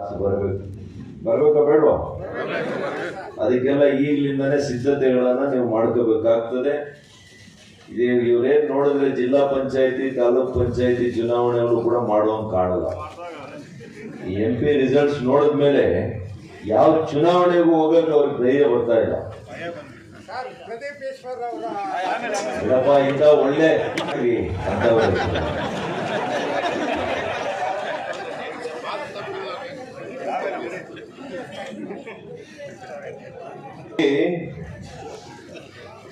ಬರ್ಬೇಕು. ಬರಬೇಕಾ ಬೇಡವಾ? ಅದಕ್ಕೆಲ್ಲ ಈಗಲಿಂದನೇ ಸಿದ್ಧತೆಗಳನ್ನ ನೀವು ಮಾಡ್ಕೋಬೇಕಾಗ್ತದೆ. ಇದೇ ಇವ್ರೇನ್ ನೋಡಿದ್ರೆ ಜಿಲ್ಲಾ ಪಂಚಾಯತಿ ತಾಲೂಕ್ ಪಂಚಾಯತಿ ಚುನಾವಣೆಗಳು ಕೂಡ ಮಾಡುವಂಗೆ ಕಾಣಲ್ಲ. ಈ ಎಂ ಪಿ ರಿಸಲ್ಟ್ಸ್ ನೋಡಿದ್ಮೇಲೆ ಯಾವ ಚುನಾವಣೆಗೂ ಹೋಗಕ್ಕೆ ಅವ್ರಿಗೆ ಧೈರ್ಯ ಬರ್ತಾ ಇಲ್ಲ. ಇಂಥ ಒಳ್ಳೆ ಅಂತವ್ರು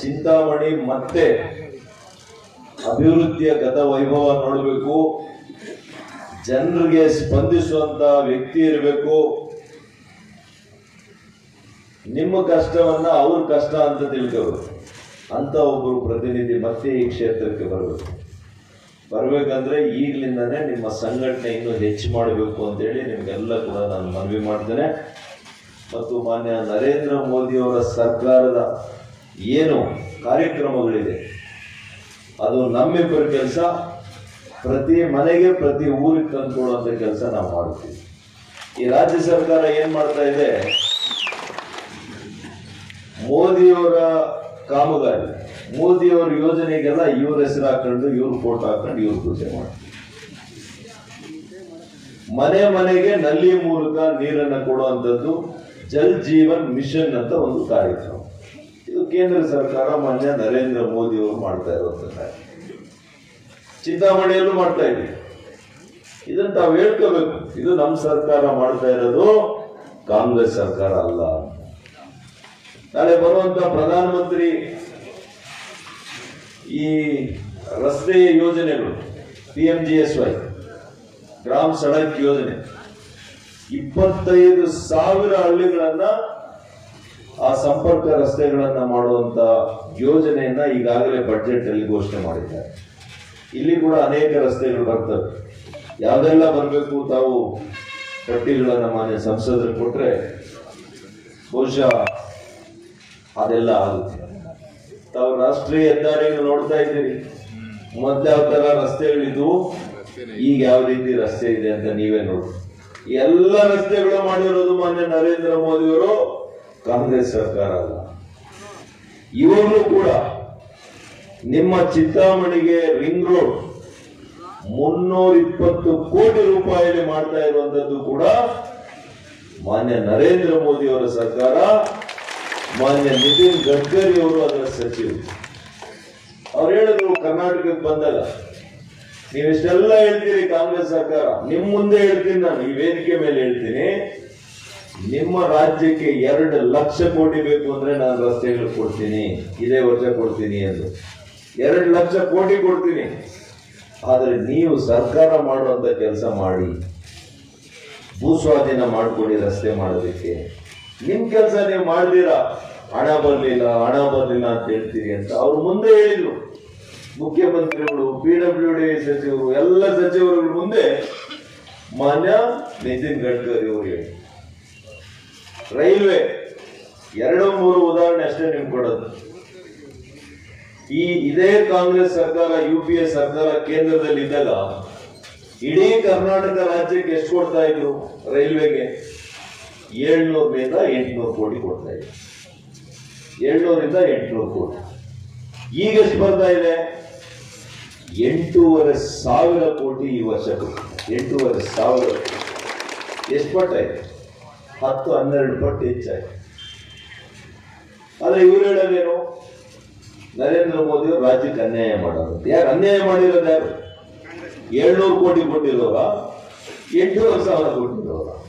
ಚಿಂತಾಮಣಿ ಮತ್ತೆ ಅಭಿವೃದ್ಧಿಯ ಗತ ವೈಭವ ನೋಡಬೇಕು. ಜನರಿಗೆ ಸ್ಪಂದಿಸುವಂತ ವ್ಯಕ್ತಿ ಇರಬೇಕು. ನಿಮ್ಮ ಕಷ್ಟವನ್ನ ಅವ್ರ ಕಷ್ಟ ಅಂತ ತಿಳ್ಕೋಬೇಕು. ಅಂತ ಒಬ್ಬರು ಪ್ರತಿನಿಧಿ ಮತ್ತೆ ಈ ಕ್ಷೇತ್ರಕ್ಕೆ ಬರಬೇಕು. ಬರಬೇಕಂದ್ರೆ ಈಗಲಿಂದನೇ ನಿಮ್ಮ ಸಂಘಟನೆ ಇನ್ನೂ ಹೆಚ್ಚು ಮಾಡಬೇಕು ಅಂತೇಳಿ ನಿಮಗೆಲ್ಲ ಕೂಡ ನಾನು ಮನವಿ ಮಾಡ್ತೇನೆ. ಮತ್ತು ಮಾನ್ಯ ನರೇಂದ್ರ ಮೋದಿಯವರ ಸರ್ಕಾರದ ಏನು ಕಾರ್ಯಕ್ರಮಗಳಿದೆ, ಅದು ನಮ್ಮಿಬ್ಬರ ಕೆಲಸ. ಪ್ರತಿ ಮನೆಗೆ, ಪ್ರತಿ ಊರಿಗೆ ತಂದುಕೊಳ್ಳುವಂಥ ಕೆಲಸ ನಾವು ಮಾಡ್ತೀವಿ ಈ ರಾಜ್ಯ ಸರ್ಕಾರ ಏನು ಮಾಡ್ತಾ ಇದೆ? ಮೋದಿಯವರ ಕಾಮಗಾರಿ, ಮೋದಿಯವರ ಯೋಜನೆಗೆಲ್ಲ ಇವ್ರ ಹೆಸರು ಹಾಕೊಂಡು, ಇವ್ರ ಫೋಟೋ ಹಾಕೊಂಡು, ಇವ್ರ ಪೂಜೆ ಮಾಡ್ತೀವಿ. ಮನೆ ಮನೆಗೆ, ನಲ್ಲಿ ಮೂಲಕ ನೀರನ್ನು ಕೊಡುವಂಥದ್ದು ಜಲ್ ಜೀವನ್ ಮಿಷನ್ ಅಂತ ಒಂದು ಕಾರ್ಯಕ್ರಮ. ಇದು ಕೇಂದ್ರ ಸರ್ಕಾರ ಮಾನ್ಯ ನರೇಂದ್ರ ಮೋದಿ ಅವರು ಮಾಡ್ತಾ ಇರುವಂತ ಚಿಂತಾಮಣಿಯಲ್ಲೂ ಮಾಡ್ತಾ ಇದ್ದೀವಿ ಇದನ್ನ ತಾವು ಹೇಳ್ಕೋಬೇಕು. ಇದು ನಮ್ಮ ಸರ್ಕಾರ ಮಾಡ್ತಾ ಇರೋದು ಕಾಂಗ್ರೆಸ್ ಸರ್ಕಾರ ಅಲ್ಲ ನಾಳೆ ಬರುವಂತ ಪ್ರಧಾನಮಂತ್ರಿ ಈ ರಸ್ತೆ ಯೋಜನೆಗಳು P M G S Y Gram Sadak ಯೋಜನೆ. ಇಪ್ಪತ್ತೈದು ಸಾವಿರ ಹಳ್ಳಿಗಳನ್ನ ಆ ಸಂಪರ್ಕ ರಸ್ತೆಗಳನ್ನ ಮಾಡುವಂತ ಯೋಜನೆಯನ್ನ ಈಗಾಗಲೇ ಬಜೆಟ್ ಅಲ್ಲಿ ಘೋಷಣೆ ಮಾಡಿದ್ದಾರೆ. ಇಲ್ಲಿ ಕೂಡ ಅನೇಕ ರಸ್ತೆಗಳು ಬರ್ತವೆ. ಯಾವ್ದೆಲ್ಲ ಬರಬೇಕು ತಾವು ಪಟ್ಟಿಗಳನ್ನ ಮಾನ್ಯ ಸಂಸದರು ಕೊಟ್ರೆ ಬಹುಶಃ ಅದೆಲ್ಲ ಆಗುತ್ತೆ. ತಾವು ರಾಷ್ಟ್ರೀಯ ಹೆದ್ದಾರಿಗಳು ನೋಡ್ತಾ ಇದ್ದೀರಿ. ಮೊದ್ಲು ಯಾವ ತರ ರಸ್ತೆಗಳಿದ್ವು? ಈಗ ಯಾವ ರೀತಿ ರಸ್ತೆ ಇದೆ ಅಂತ ನೀವೇ ನೋಡಿ ಎಲ್ಲ ರಸ್ತೆಗಳು ಮಾಡಿರೋದು ಮಾನ್ಯ ನರೇಂದ್ರ ಮೋದಿಯವರು ಕಾಂಗ್ರೆಸ್ ಸರ್ಕಾರ ಅಲ್ಲ. ಇವಾಗಲೂ ಕೂಡ ನಿಮ್ಮ ಚಿಂತಾಮಣಿಗೆ ರಿಂಗ್ ರೋಡ್ ಮುನ್ನೂರ ಇಪ್ಪತ್ತು ಕೋಟಿ ರೂಪಾಯಿ ಮಾಡ್ತಾ ಇರುವಂತದ್ದು ಕೂಡ ಮಾನ್ಯ ನರೇಂದ್ರ ಮೋದಿ ಅವರ ಸರ್ಕಾರ, ಮಾನ್ಯ ನಿತಿನ್ ಗಡ್ಕರಿ ಅವರು ಅದರ ಸಚಿವರು. ಅವ್ರು ಹೇಳಿದ್ರು ಕರ್ನಾಟಕಕ್ಕೆ ಬಂದಾಗ ನೀವಿಷ್ಟೆಲ್ಲ ಹೇಳ್ತೀರಿ ಕಾಂಗ್ರೆಸ್ ಸರ್ಕಾರ? ನಿಮ್ ಮುಂದೆ ಹೇಳ್ತೀನಿ ನಾನು, ಈ ವೇದಿಕೆ ಮೇಲೆ ಹೇಳ್ತೀನಿ. ನಿಮ್ಮ ರಾಜ್ಯಕ್ಕೆ ಎರಡು ಲಕ್ಷ ಕೋಟಿ ಬೇಕು ಅಂದ್ರೆ ನಾನು ರಸ್ತೆಗಳು ಕೊಡ್ತೀನಿ, ಇದೇ ವರ್ಷ ಕೊಡ್ತೀನಿ ಎಂದು. ಎರಡು ಲಕ್ಷ ಕೋಟಿ ಕೊಡ್ತೀನಿ. ಆದರೆ ನೀವು ಸರ್ಕಾರ ಮಾಡುವಂತ ಕೆಲಸ ಮಾಡಿ, ಭೂಸ್ವಾಧೀನ ಮಾಡ್ಕೊಡಿ ರಸ್ತೆ ಮಾಡೋದಕ್ಕೆ. ನಿಮ್ ಕೆಲಸ ನೀವು ಮಾಡ್ದಿರಾ ಹಣ ಬರಲಿಲ್ಲ ಹಣ ಬರಲಿಲ್ಲ ಅಂತ ಹೇಳ್ತೀರಿ ಅಂತ ಅವ್ರು ಮುಂದೆ ಹೇಳಿದ್ರು. ಮುಖ್ಯಮಂತ್ರಿಗಳು ಪಿ ಡಬ್ಲ್ಯೂ ಡಿ ಸಚಿವರು, ಎಲ್ಲ ಸಚಿವರುಗಳ ಮುಂದೆ ಮಾನ್ಯ ನಿತಿನ್ ಗಡ್ಕರಿ ಅವರು ಹೇಳಿ. ರೈಲ್ವೆ ಎರಡು ಮೂರು ಉದಾಹರಣೆ ಅಷ್ಟೇ ನಿಮ್ಗೆ ಕೊಡೋದು. ಈ ಇದೇ ಕಾಂಗ್ರೆಸ್ ಸರ್ಕಾರ ಯು ಪಿ ಎ ಸರ್ಕಾರ ಕೇಂದ್ರದಲ್ಲಿ ಇದ್ದಾಗ ಇಡೀ ಕರ್ನಾಟಕ ರಾಜ್ಯಕ್ಕೆ ಎಷ್ಟು ಕೊಡ್ತಾ ಇದ್ರು? ರೈಲ್ವೆಗೆ ಏಳ್ನೂರರಿಂದ ಎಂಟುನೂರು ಕೋಟಿ ಕೊಡ್ತಾ ಇದ್ರು. ಏಳ್ನೂರಿಂದ ಎಂಟುನೂರು ಕೋಟಿ. ಈಗ ಎಷ್ಟು ಬರ್ತಾ ಇದೆ? ಎಂಟೂವರೆ ಸಾವಿರ ಕೋಟಿ ಈ ವರ್ಷ. ಎಂಟೂವರೆ ಸಾವಿರ. ಎಷ್ಟು ಪಟ್ಟಾಯಿತು ಹತ್ತು, ಹನ್ನೆರಡು ಪಟ್ಟು ಹೆಚ್ಚಾಯ್ತು. ಆದರೆ ಇವ್ರು ಹೇಳೋದೇನು? ನರೇಂದ್ರ ಮೋದಿ ಅವರು ರಾಜ್ಯಕ್ಕೆ ಅನ್ಯಾಯ ಮಾಡೋದು ಯಾರು ಅನ್ಯಾಯ ಮಾಡಿರೋದು ಯಾರು? ಏಳ್ನೂರು ಕೋಟಿ ಕೊಟ್ಟಿರೋರ? ಎಂಟೂವರೆ ಸಾವಿರ ಕೊಟ್ಟಿರೋರ?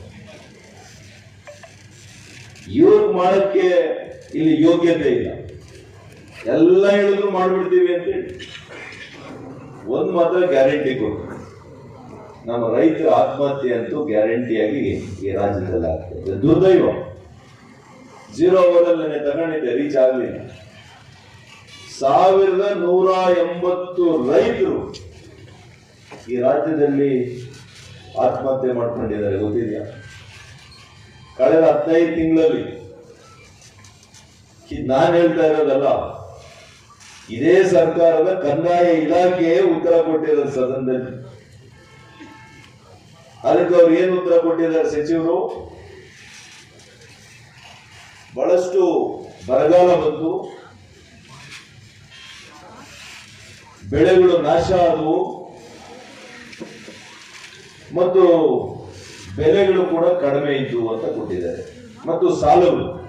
ಇವ್ರಿಗೆ ಮಾಡಕ್ಕೆ ಇಲ್ಲಿ ಯೋಗ್ಯತೆ ಇಲ್ಲ. ಎಲ್ಲ ಹೇಳಿದ್ರು ಮಾಡಿಬಿಡ್ತೀವಿ ಅಂತ ಹೇಳಿ. ಒಂದ್ ಮಾತ್ರ ಗ್ಯಾರಂಟಿ ಕೊಟ್ಟು ನಮ್ಮ ರೈತರ ಆತ್ಮಹತ್ಯೆ ಅಂತೂ ಗ್ಯಾರಂಟಿಯಾಗಿ ಈ ರಾಜ್ಯದಲ್ಲಿ ಆಗ್ತದೆ. ದುರ್ದೈವ. ಜೀರೋ ಓವರಲ್ಲಿ ತಗೊಂಡಿದ್ದೆ ರೀಚ್ ಆಗಲಿಲ್ಲ. ಸಾವಿರದ ನೂರ ಎಂಬತ್ತು ರೈತರು ಈ ರಾಜ್ಯದಲ್ಲಿ ಆತ್ಮಹತ್ಯೆ ಮಾಡ್ಕೊಂಡಿದ್ದಾರೆ, ಗೊತ್ತಿದೆಯಾ? ಕಳೆದ ಹದಿನೈದು ತಿಂಗಳಲ್ಲಿ. ನಾನು ಹೇಳ್ತಾ ಇರೋದಲ್ಲ ಇದೇ ಸರ್ಕಾರದ ಕಂದಾಯ ಇಲಾಖೆಯೇ ಉತ್ತರ ಕೊಟ್ಟಿದ್ದಾರೆ ಸದನದಲ್ಲಿ. ಅದಕ್ಕೆ ಅವ್ರು ಏನು ಉತ್ತರ ಕೊಟ್ಟಿದ್ದಾರೆ ಸಚಿವರು? ಬಹಳಷ್ಟು ಬರಗಾಲ ಬಂತು ಬೆಳೆಗಳು ನಾಶ ಆದವು ಮತ್ತು ಬೆಲೆಗಳು ಕೂಡ ಕಡಿಮೆ ಇದ್ದವು ಅಂತ ಕೊಟ್ಟಿದ್ದಾರೆ. ಮತ್ತು ಸಾಲಗಳು.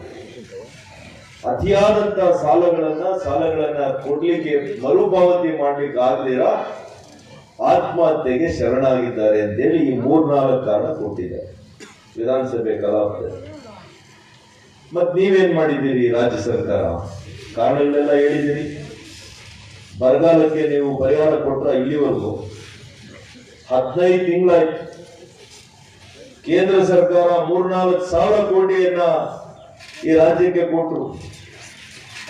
ಅತಿಯಾದಂತ ಸಾಲಗಳನ್ನ ಸಾಲಗಳನ್ನ ಕೊಡ್ಲಿಕ್ಕೆ ಮರುಪಾವತಿ ಮಾಡ್ಲಿಕ್ಕೆ ಆಗ್ದಿರ, ಆತ್ಮಹತ್ಯೆಗೆ ಶರಣಾಗಿದ್ದಾರೆ ಅಂತೇಳಿ ಈ ಮೂರ್ನಾಲ್ಕು ಕಾರಣ ಕೊಟ್ಟಿದ್ದಾರೆ ವಿಧಾನಸಭೆ ಕಲಾಪದಲ್ಲಿ. ಮತ್ ನೀವೇನ್ ಮಾಡಿದ್ದೀರಿ ರಾಜ್ಯ ಸರ್ಕಾರ? ಕಾರಣಗಳೆಲ್ಲ ಹೇಳಿದ್ದೀರಿ. ಬರಗಾಲಕ್ಕೆ ನೀವು ಪರಿಹಾರ ಕೊಟ್ರ ಇಲ್ಲಿವರೆಗೂ ಹದಿನೈದು ತಿಂಗಳಾಯ್ತು. ಕೇಂದ್ರ ಸರ್ಕಾರ ಮೂರ್ನಾಲ್ಕು ಸಾವಿರ ಕೋಟಿಯನ್ನ ಈ ರಾಜ್ಯಕ್ಕೆ ಕೊಟ್ಟರು.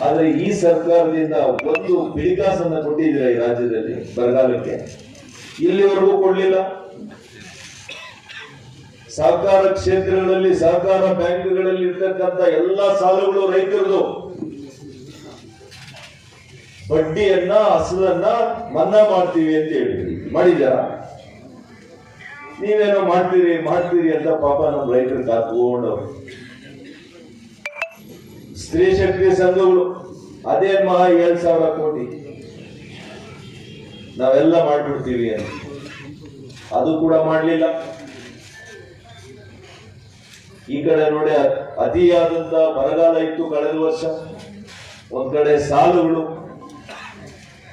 ಆದರೆ ಈ ಸರ್ಕಾರದಿಂದ ಒಂದು ಬಿಡಿಕಾಸನ್ನು ಕೊಟ್ಟಿದ್ದೀರಾ ಈ ರಾಜ್ಯದಲ್ಲಿ, ಬರಗಾಲಕ್ಕೆ? ಇಲ್ಲಿವರೆಗೂ ಕೊಡಲಿಲ್ಲ. ಸಹಕಾರ ಕ್ಷೇತ್ರಗಳಲ್ಲಿ ಸಹಕಾರ ಬ್ಯಾಂಕ್ಗಳಲ್ಲಿ ಇರ್ತಕ್ಕಂಥ ಎಲ್ಲ ಸಾಲಗಳು ರೈತರದು. ಬಡ್ಡಿಯನ್ನ ಹಸಲನ್ನ ಮನ್ನಾ ಮಾಡ್ತೀವಿ ಅಂತ ಹೇಳಿದ್ರಿ. ಮಾಡಿದಾರ ನೀವೇನೋ ಮಾಡ್ತೀರಿ ಮಾಡ್ತೀರಿ ಅಂತ ಪಾಪ ನಮ್ಮ ರೈತರು ಕಾತ್ಕೊಂಡವ್ರು ಸ್ತ್ರೀ ಶಕ್ತಿ ಸಂಘಗಳು, ಅದೇ ಮಹಾ ಏಳ್ ಸಾವಿರ ಕೋಟಿ. ನಾವೆಲ್ಲ ಮಾಡ್ಬಿಡ್ತೀವಿ ಅಂತ. ಅದು ಕೂಡ ಮಾಡಲಿಲ್ಲ. ಈ ಕಡೆ ನೋಡಿ, ಅತಿಯಾದಂತ ಬರಗಾಲ ಇತ್ತು ಕಳೆದ ವರ್ಷ. ಒಂದ್ ಕಡೆ ಸಾಲುಗಳು,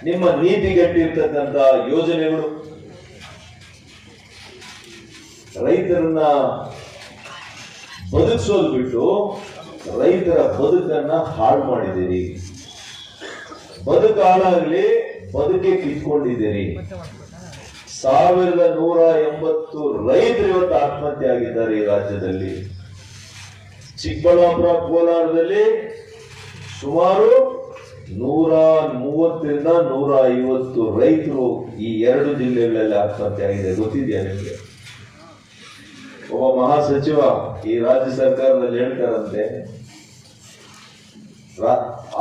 ನಿಮ್ಮ ನೀತಿಗಟ್ಟಿರ್ತಕ್ಕಂಥ ಯೋಜನೆಗಳು. ರೈತರನ್ನ ಬದುಕಿಸೋದು ಬಿಟ್ಟು ರೈತರ ಬದುಕನ್ನ ಹಾಳು ಮಾಡಿದ್ದೀರಿ. ಬದುಕಾಲಾಗಲಿ ಬದುಕೆ ಕಿತ್ಕೊಂಡಿದ್ದೀರಿ. ಸಾವಿರದ ನೂರ ಎಂಬತ್ತು ರೈತರು ಇವತ್ತು ಆತ್ಮಹತ್ಯೆ ಆಗಿದ್ದಾರೆ ಈ ರಾಜ್ಯದಲ್ಲಿ. ಚಿಕ್ಕಬಳ್ಳಾಪುರ, ಕೋಲಾರದಲ್ಲಿ ಸುಮಾರು ನೂರ ಮೂವತ್ತರಿಂದ ನೂರ ಐವತ್ತು ರೈತರು ಈ ಎರಡು ಜಿಲ್ಲೆಗಳಲ್ಲಿ ಆತ್ಮಹತ್ಯೆ ಆಗಿದೆ ಗೊತ್ತಿದೆಯಾ ನಿಮಗೆ? ಒಬ್ಬ ಮಹಾಸಚಿವ ಈ ರಾಜ್ಯ ಸರ್ಕಾರದಲ್ಲಿ ಹೇಳ್ತಾರಂತೆ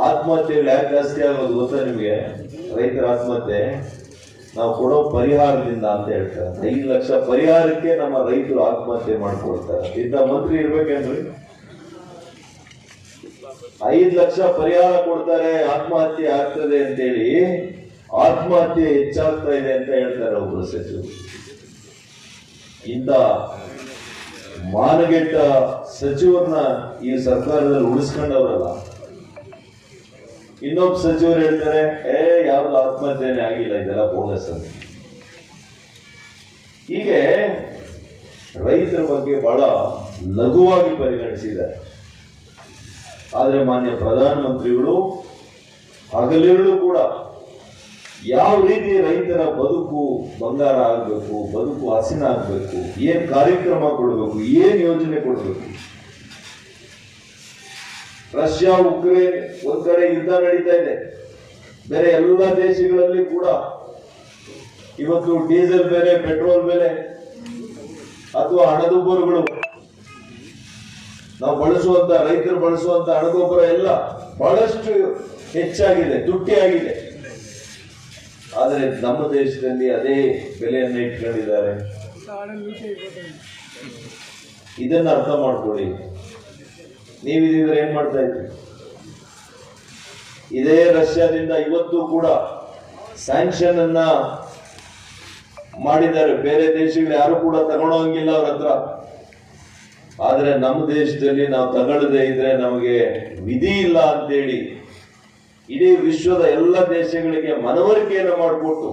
ಆತ್ಮಹತ್ಯೆಗಳು ಯಾಕೆ ಜಾಸ್ತಿ ಆಗೋದು ಗೊತ್ತಾ ನಿಮಗೆ? ರೈತರ ಆತ್ಮಹತ್ಯೆ, ನಾವು ಕೊಡೋ ಪರಿಹಾರದಿಂದ ಅಂತ ಹೇಳ್ತಾರೆ. ಐದು ಲಕ್ಷ ಪರಿಹಾರಕ್ಕೆ ನಮ್ಮ ರೈತರು ಆತ್ಮಹತ್ಯೆ ಮಾಡ್ಕೊಳ್ತಾರೆ. ಇಂಥ ಮಂತ್ರಿ ಇರ್ಬೇಕೇನ್ರಿ? ಐದು ಲಕ್ಷ ಪರಿಹಾರ ಕೊಡ್ತಾರೆ, ಆತ್ಮಹತ್ಯೆ ಆಗ್ತದೆ ಅಂತೇಳಿ ಆತ್ಮಹತ್ಯೆ ಹೆಚ್ಚಾಗ್ತಾ ಇದೆ ಅಂತ ಹೇಳ್ತಾರೆ ಒಬ್ಬರು ಸಚಿವರು. ಇಂಥ ಮಾನಗೆಟ್ಟ ಸಚಿವರನ್ನ ಈ ಸರ್ಕಾರದಲ್ಲಿ ಉಳಿಸ್ಕೊಂಡವ್ರಲ್ಲ. ಇನ್ನೊಬ್ಬ ಸಚಿವರು ಹೇಳ್ತಾರೆ, ಏ ಯಾವ್ದು ಆತ್ಮಹತ್ಯೆನೇ ಆಗಿಲ್ಲ, ಇದೆಲ್ಲ ಬೋನಸ್ ಅಂತ. ಹೀಗೆ ರೈತರ ಬಗ್ಗೆ ಬಹಳ ಲಘುವಾಗಿ ಪರಿಗಣಿಸಿದ್ದಾರೆ. ಆದರೆ ಮಾನ್ಯ ಪ್ರಧಾನಮಂತ್ರಿಗಳು, ಹಗಲಿರುಳು ಕೂಡ ಯಾವ ರೀತಿ ರೈತರ ಬದುಕು ಬಂಗಾರ ಆಗಬೇಕು, ಬದುಕು ಹಸಿನ ಆಗಬೇಕು, ಏನು ಕಾರ್ಯಕ್ರಮ ಕೊಡಬೇಕು, ಏನು ಯೋಜನೆ ಕೊಡಬೇಕು? ರಷ್ಯಾ, ಉಕ್ರೇನ್ ಒಂದ್ ಕಡೆ ಯುದ್ಧ ನಡೀತಾ ಇದೆ. ಬೇರೆ ಎಲ್ಲ ದೇಶಗಳಲ್ಲಿ ಕೂಡ ಇವತ್ತು ಡೀಸೆಲ್ ಬೆಲೆ, ಪೆಟ್ರೋಲ್ ಬೆಲೆ ಅಥವಾ ಹಣದುಬ್ಬರಗಳು. ನಾವು ಬಳಸುವಂತ, ರೈತರು ಬಳಸುವಂತ ಹಣಗೊಬ್ಬರ ಎಲ್ಲ ಬಹಳಷ್ಟು ಹೆಚ್ಚಾಗಿದೆ, ತುಟ್ಟಿಯಾಗಿದೆ. ಆದರೆ ನಮ್ಮ ದೇಶದಲ್ಲಿ ಅದೇ ಬೆಲೆಯನ್ನು ಇಟ್ಕೊಂಡಿದ್ದಾರೆ. ಇದನ್ನು ಅರ್ಥ ಮಾಡ್ಕೊಳ್ಳಿ. ಇದ್ರೆ ಏನ್ ಮಾಡ್ತಾ ಇದ್ರಿ? ಇದೇ ರಷ್ಯಾದಿಂದ ಇವತ್ತು ಕೂಡ ಸ್ಯಾಂಕ್ಷನ್ ಅನ್ನ ಮಾಡಿದ್ದಾರೆ. ಬೇರೆ ದೇಶಗಳು ಯಾರು ಕೂಡ ತಗೊಳೋಂಗಿಲ್ಲ ಅವ್ರ ಹತ್ರ. ಆದ್ರೆ ನಮ್ಮ ದೇಶದಲ್ಲಿ ನಾವು ತಗೊಳ್ಳದೆ ಇದ್ರೆ ನಮಗೆ ವಿಧಿ ಇಲ್ಲ ಅಂತೇಳಿ ಇಡೀ ವಿಶ್ವದ ಎಲ್ಲ ದೇಶಗಳಿಗೆ ಮನವರಿಕೆಯನ್ನು ಮಾಡಿಕೊಟ್ಟು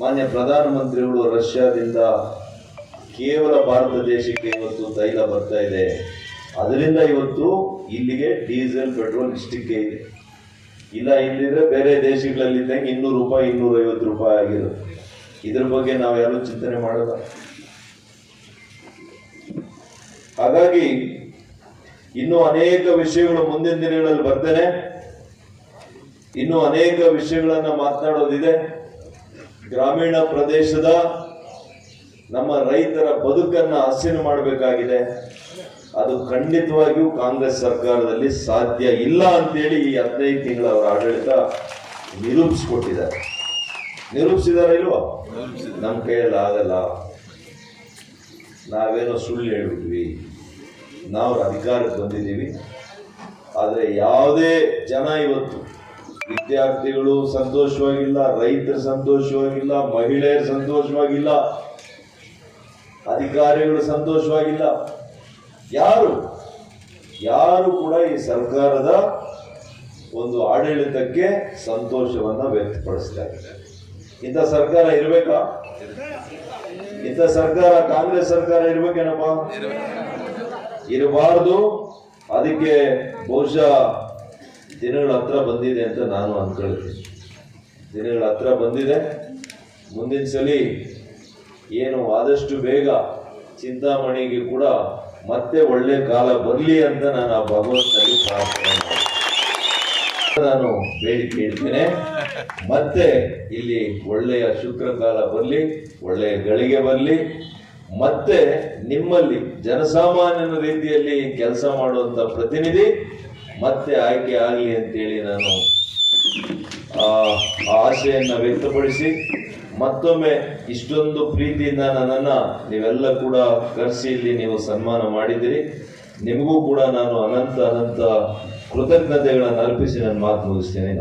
ಮಾನ್ಯ ಪ್ರಧಾನಮಂತ್ರಿಗಳು ರಷ್ಯಾದಿಂದ ಕೇವಲ ಭಾರತ ದೇಶಕ್ಕೆ ಇವತ್ತು ತೈಲ ಬರ್ತಾ ಇದೆ. ಅದರಿಂದ ಇವತ್ತು ಇಲ್ಲಿಗೆ ಡೀಸೆಲ್, ಪೆಟ್ರೋಲ್ ಇಷ್ಟಕ್ಕೆ ಇದೆ. ಇಲ್ಲ, ಇಲ್ಲಿದ್ರೆ ಬೇರೆ ದೇಶಗಳಲ್ಲಿ ಇದ್ದಂಗೆ ಇನ್ನೂರು ರೂಪಾಯಿ ಇನ್ನೂರ ಐವತ್ತು ರೂಪಾಯಿ ಆಗಿರುತ್ತೆ ಇದ್ರ ಬಗ್ಗೆ ನಾವು ಯಾರು ಚಿಂತನೆ ಮಾಡಲ್ಲ. ಹಾಗಾಗಿ ಇನ್ನೂ ಅನೇಕ ವಿಷಯಗಳು ಮುಂದಿನ ದಿನಗಳಲ್ಲಿ ಬರ್ತೇನೆ. ಇನ್ನೂ ಅನೇಕ ವಿಷಯಗಳನ್ನ ಮಾತನಾಡೋದಿದೆ. ಗ್ರಾಮೀಣ ಪ್ರದೇಶದ ನಮ್ಮ ರೈತರ ಬದುಕನ್ನ ಹಸಿರು ಮಾಡಬೇಕಾಗಿದೆ. ಅದು ಖಂಡಿತವಾಗಿಯೂ ಕಾಂಗ್ರೆಸ್ ಸರ್ಕಾರದಲ್ಲಿ ಸಾಧ್ಯ ಇಲ್ಲ ಅಂತೇಳಿ ಈ ಹದಿನೈದು ತಿಂಗಳ ಅವರ ಆಡಳಿತ ನಿರೂಪಿಸ್ಕೊಟ್ಟಿದ್ದಾರೆ. ನಿರೂಪಿಸಿದಾರ ಇಲ್ವಾ? ನಮ್ಮ ಕೈಯಲ್ಲಿ ಆಗಲ್ಲ. ನಾವೇನೋ ಸುಳ್ಳು ಹೇಳಿದ್ವಿ ನಾವು ಅಧಿಕಾರಕ್ಕೆ ಬಂದಿದ್ದೀವಿ. ಆದರೆ ಯಾವುದೇ ಜನ ಇವತ್ತು ವಿದ್ಯಾರ್ಥಿಗಳು ಸಂತೋಷವಾಗಿಲ್ಲ, ರೈತರು ಸಂತೋಷವಾಗಿಲ್ಲ, ಮಹಿಳೆಯರು ಸಂತೋಷವಾಗಿಲ್ಲ, ಅಧಿಕಾರಿಗಳು ಸಂತೋಷವಾಗಿಲ್ಲ. ಯಾರು? ಯಾರು ಕೂಡ ಈ ಸರ್ಕಾರದ ಒಂದು ಆಡಳಿತಕ್ಕೆ ಸಂತೋಷವನ್ನ ವ್ಯಕ್ತಪಡಿಸ್ತಾ ಇಂಥ ಸರ್ಕಾರ ಇರಬೇಕಾ? ಇಂಥ ಸರ್ಕಾರ ಕಾಂಗ್ರೆಸ್ ಸರ್ಕಾರ ಇರಬೇಕೇನಪ್ಪ? ಇರಬಾರ್ದು. ಅದಕ್ಕೆ ಬಹುಶಃ ದಿನಗಳ ಹತ್ರ ಬಂದಿದೆ ಅಂತ ನಾನು ಅಂದ್ಕೊಳ್ತೀನಿ ದಿನಗಳ ಹತ್ರ ಬಂದಿದೆ. ಮುಂದಿನ ಸಲ ಏನು ಆದಷ್ಟು ಬೇಗ ಚಿಂತಾಮಣಿಗೆ ಕೂಡ ಮತ್ತೆ ಒಳ್ಳೆ ಕಾಲ ಬರಲಿ ಅಂತ ನಾನು ಆ ಭಗವಂತನಲ್ಲಿ ಪ್ರಾರ್ಥನೆ. ನಾನು ಬೇಡಿಕೆ ಇಡ್ತೇನೆ. ಮತ್ತೆ ಇಲ್ಲಿ ಒಳ್ಳೆಯ ಶುಕ್ರ ಕಾಲ ಬರಲಿ, ಒಳ್ಳೆಯ ಗಳಿಗೆ ಬರಲಿ. ಮತ್ತೆ ನಿಮ್ಮಲ್ಲಿ ಜನಸಾಮಾನ್ಯನ ರೀತಿಯಲ್ಲಿ ಕೆಲಸ ಮಾಡುವಂತ ಪ್ರತಿನಿಧಿ ಮತ್ತೆ ಆಯ್ಕೆ ಆಗಲಿ ಅಂತೇಳಿ ನಾನು, ಆ, ಆಸೆಯನ್ನ ವ್ಯಕ್ತಪಡಿಸಿ ಮತ್ತೊಮ್ಮೆ ಇಷ್ಟೊಂದು ಪ್ರೀತಿಯಿಂದ ನನ್ನನ್ನ ನೀವೆಲ್ಲ ಕೂಡ ಕರೆಸಿ ಇಲ್ಲಿ ನೀವು ಸನ್ಮಾನ ಮಾಡಿದಿರಿ ನಿಮಗೂ ಕೂಡ ನಾನು ಅನಂತ ಅನಂತ ಕೃತಜ್ಞತೆಗಳನ್ನು ಅರ್ಪಿಸಿ ನಾನು ಮಾತು ಮುಗಿಸ್ತೇನೆ.